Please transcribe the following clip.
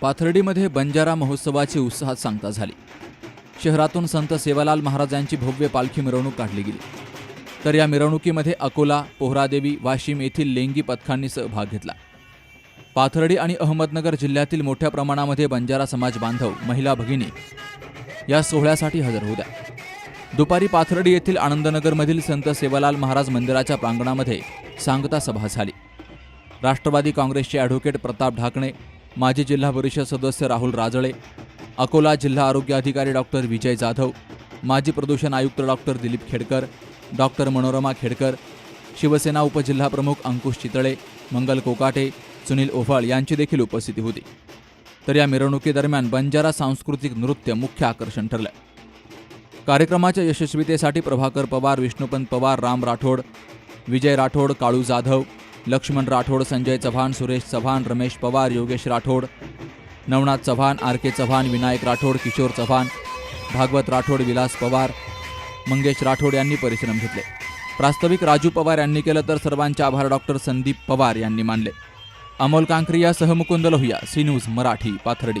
पाथर्डीमध्ये बंजारा महोत्सवाची उत्साहात सांगता झाली. शहरातून संत सेवालाल महाराजांची भव्य पालखी मिरवणूक काढली गेली. तर या मिरवणुकीमध्ये अकोला पोहरादेवी वाशिम येथील लेंगी पथकांनी सहभाग घेतला. पाथर्डी आणि अहमदनगर जिल्ह्यातील मोठ्या प्रमाणामध्ये बंजारा समाज बांधव महिला भगिनी या सोहळ्यासाठी हजर होत्या दुपारी पाथर्डी येथील आनंदनगरमधील संत सेवालाल महाराज मंदिराच्या प्रांगणामध्ये सांगता सभा झाली. राष्ट्रवादी काँग्रेसचे ॲडव्होकेट प्रताप ढाकणे माजी जिल्हा परिषद सदस्य राहुल राजळे अकोला जिल्हा आरोग्य अधिकारी डॉक्टर विजय जाधव माजी प्रदूषण आयुक्त डॉक्टर दिलीप खेडकर डॉक्टर मनोरमा खेडकर शिवसेना उपजिल्हाप्रमुख अंकुश चितळे मंगल कोकाटे सुनील ओफाळ यांची देखील उपस्थिती होती. तर या मिरवणुकीदरम्यान बंजारा सांस्कृतिक नृत्य मुख्य आकर्षण ठरलं. कार्यक्रमाच्या यशस्वीतेसाठी प्रभाकर पवार विष्णुपंत पवार राम राठोड विजय राठोड काळू जाधव लक्ष्मण राठोड संजय चव्हाण सुरेश चव्हाण रमेश पवार योगेश राठोड नवनाथ चव्हाण आर के चव्हाण विनायक राठोड किशोर चव्हाण भागवत राठोड विलास पवार मंगेश राठोड यांनी परिश्रम घेतले. प्रास्ताविक राजू पवार यांनी केलं तर सर्वांचे आभार डॉक्टर संदीप पवार यांनी मानले. Amol Kankriya सहमुकुंद Lohiya C news Marathi Pathardi.